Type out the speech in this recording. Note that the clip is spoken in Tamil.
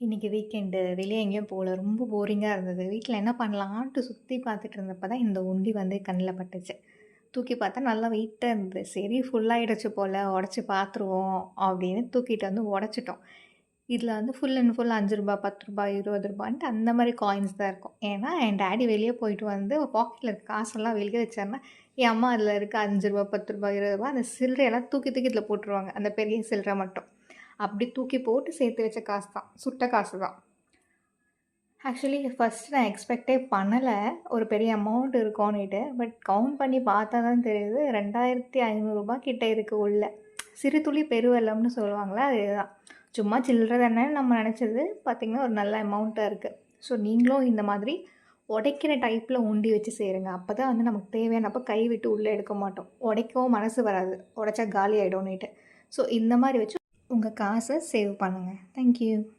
இன்றைக்கி வீக்கெண்டு வெளியே எங்கேயும் போகல ரொம்ப போரிங்காக இருந்தது. வீட்டில் என்ன பண்ணலான்ட்டு சுற்றி பார்த்துட்டு இருந்தப்போ தான் இந்த உண்டி வந்து கண்ணில் பட்டுச்சு. தூக்கி பார்த்தா நல்லா வெயிட்டாக இருந்தது. சரி ஃபுல்லாகிடுச்சு போல் உடச்சி பார்த்துருவோம் அப்படின்னு தூக்கிட்டு வந்து உடச்சிட்டோம். இதில் வந்து ஃபுல் அண்ட் ஃபுல் அஞ்சு ரூபா பத்து ரூபா இருபது ரூபான்ட்டு அந்த மாதிரி காயின்ஸ் தான் இருக்கும். ஏன்னா என் டேடி வெளியே போயிட்டு வந்து பாக்கெட்டில் இருக்க காசெல்லாம் வெளியே வச்சாருன்னா என் அம்மா அதில் இருக்க அஞ்சு ரூபா பத்து ரூபா இருபது ரூபா அந்த சில்லறையெல்லாம் தூக்கி தூக்கி இதில் போட்டுருவாங்க. அந்த பெரிய சில்லறை மட்டும். அப்படி தூக்கி போட்டு சேர்த்து வச்ச காசு தான் சுட்ட காசு தான் ஆக்சுவலி ஃபஸ்ட் நான் எக்ஸ்பெக்டே பண்ணலை. ஒரு பெரிய அமௌண்ட் இருக்கும்னுட்டு. பட் கவுண்ட் பண்ணி பார்த்தா தான் தெரியுது. ரெண்டாயிரத்தி ஐநூறுரூபா கிட்டே இருக்குது உள்ள. சிறு துளி பெருவெல்லம்னு சொல்லுவாங்களே அதுதான். சும்மா சில்லற தானே நம்ம நினச்சது. பார்த்திங்கன்னா ஒரு நல்ல அமௌண்ட்டாக இருக்குது ஸோ நீங்களும் இந்த மாதிரி உடைக்கிற டைப்பில் உண்டி வச்சு செய்கிறங்க அப்போ தான் வந்து நமக்கு தேவையானப்போ கை விட்டு உள்ளே எடுக்க மாட்டோம். உடைக்கவும் மனசு வராது. உடைச்சா காலி ஆகிடும்னுட்டு ஸோ இந்த மாதிரி வச்சு உங்கள் காசை சேவ் பண்ணுங்கள் தேங்க்யூ